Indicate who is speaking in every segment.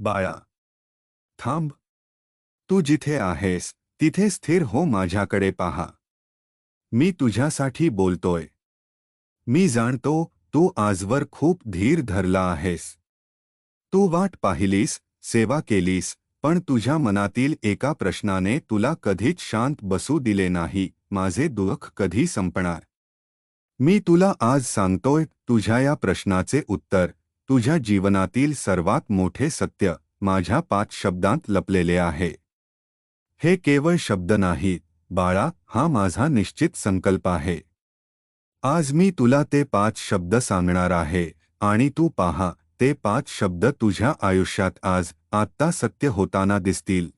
Speaker 1: बाळा थांब। तू जिथे आहेस, तिथे स्थिर हो माझ्याकडे पहा। मी तुझ्यासाठी बोलतोय। मी जाणतो, तू आजवर खूप धीर धरला आहेस। तू वाट पाहिलीस, सेवा केलीस, पण तुझ्या मनातील एका प्रश्नाने तुला कधीच शांत बसू दिले नाही, माझे दुःख कधी संपणार? मी तुला आज सांगतोय, तुझ्या या प्रश्नाचे उत्तर. तुझ्या जीवनातील सर्वात मोठे सत्य माझ्या पाच शब्दांत लपलेले आहे. हे केवळ शब्द नाहीत बाळा, हा माझा निश्चित संकल्प आहे. आज मी तुला ते पाच शब्द सांगणार आहे आणि तू पहा, ते पाच शब्द तुझ्या आयुष्यात आज आत्ता सत्य होताना दिसतील.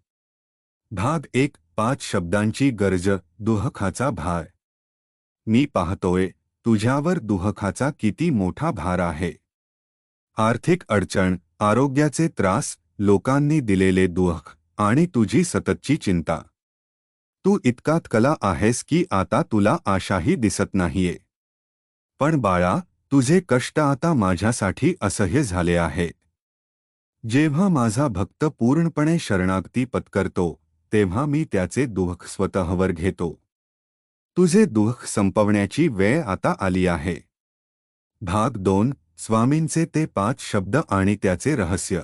Speaker 1: भाग एक, पाच शब्दांची गरज, दुहखाचा भार. मी पाहतोय, तुझ्यावर दुहखाचा किती मोठा भार आहे. आर्थिक अडचण आरोग्याचे त्रास लोकांनी दिलेले दुःख आणि तुझी सततची चिंता. तू इतकात कला आहेस की आता तुला आशाही दिसत नाहीये. पण बाळा तुझे कष्ट आता माझ्यासाठी असह्य झाले आहे. जेव्हा माझा भक्त पूर्णपणे शरणागती पत्करतो तेव्हा मी त्याचे दुःख स्वतःवर घेतो. तुझे दुःख संपवण्याची वेळ आता आली आहे. भाग दोन स्वामींचे ते पाच शब्द आणि त्याचे रहस्य.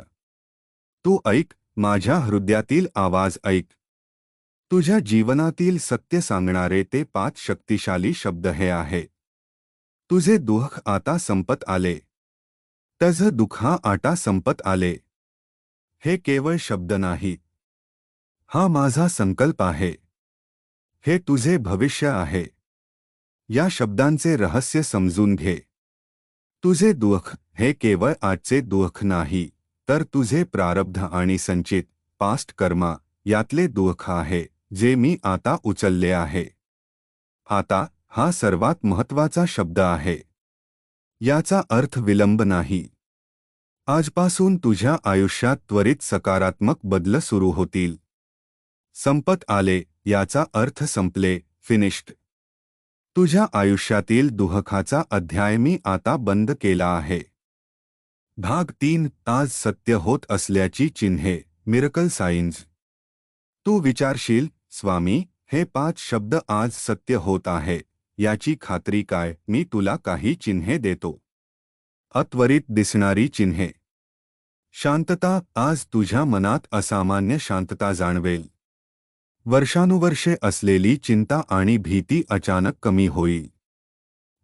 Speaker 1: तू ऐक, माझ्या हृदयातील आवाज़ ऐक. तुझ्या जीवनातील सत्य सांगणारे ते पाच शक्तिशाली शब्द हे आहे. तुझे दुःख आता संपत आले. तझ दुःखा आटा संपत आले. हे केवळ शब्द नाही. हा माझा संकल्प आहे. हे तुझे भविष्य आहे. या शब्दांचे रहस्य समजून घे. तुझे दुःख हे केवळ आजचे दुःख नाही तर तुझे प्रारब्ध आणि संचित पास्ट कर्मा यातले दुःख आहे जे मी आता उचलले आहे. आता हा सर्वात महत्त्वाचा शब्द आहे. याचा अर्थ विलंब नाही. आजपासून तुझ्या आयुष्यात त्वरित सकारात्मक बदल सुरू होतील. संपत आले याचा अर्थ संपले फिनिश्ड तुझ्या आयुष्यातील दुहखाचा अध्याय मी आता बंद केला आहे. भाग तीन आज सत्य होत असल्याची चिन्हे मिरकल सायन्स तू विचारशील स्वामी हे पाच शब्द आज सत्य होत आहे याची खात्री काय मी तुला काही चिन्हे देतो. अत्वरित दिसणारी चिन्हे. शांतता आज तुझ्या मनात असामान्य शांतता जाणवेल. वर्षानुवर्षे असलेली चिंता आणि भीती अचानक कमी होईल.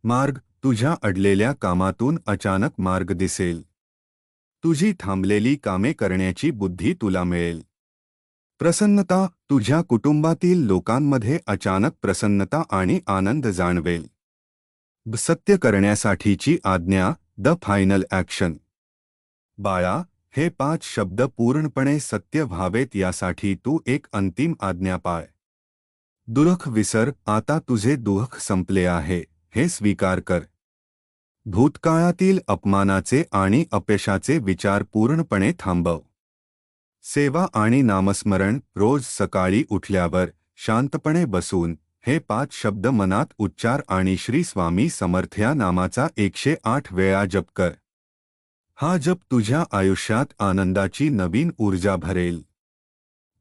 Speaker 1: मार्ग, तुझ्या अडलेल्या कामातून अचानक मार्ग दिसेल. तुझी थांबलेली कामे करण्याची बुद्धी तुला मिळेल. प्रसन्नता, तुझ्या कुटुंबातील लोकांमध्ये अचानक प्रसन्नता आणि आनंद जाणवेल. सत्य करण्यासाठीची आज्ञा, द फायनल ॲक्शन. बाळा हे पाच शब्द पूर्णपणे सत्य व्हावेत यासाठी तू एक अंतिम आज्ञा पाळ दुःख विसर, आता तुझे दुःख संपले आहे, हे स्वीकार कर. भूतकाळातील अपमानाचे आणि अपयशाचे विचार पूर्णपणे थांबव. सेवा आणि नामस्मरण रोज सकाळी उठल्यावर शांतपणे बसून, हे पाच शब्द मनात उच्चार आणि श्री स्वामी समर्थ्या नामाचा एकशे आठ वेळा जप कर. हा जप तुझ्या आयुष्यात आनंदाची नवीन ऊर्जा भरेल.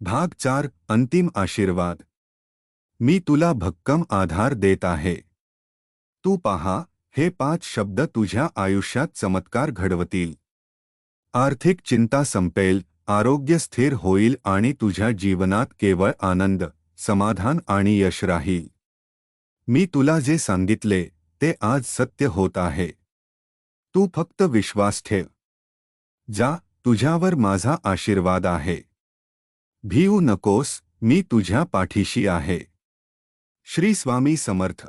Speaker 1: भाग चार, अंतिम आशीर्वाद. मी तुला भक्कम आधार देत आहे. तू पहा, हे पाच शब्द तुझ्या आयुष्यात चमत्कार घडवतील. आर्थिक चिंता संपेल, आरोग्य स्थिर होईल आणि तुझ्या जीवनात केवळ आनंद, समाधान आणि यश राहील. मी तुला जे सांगितले, ते आज सत्य होत आहे. तू फक्त विश्वास ठेव. जा, तुझ्यावर माझा आशीर्वाद आहे. भिऊ नकोस, मी तुझ्या पाठीशी आहे. श्री स्वामी समर्थ.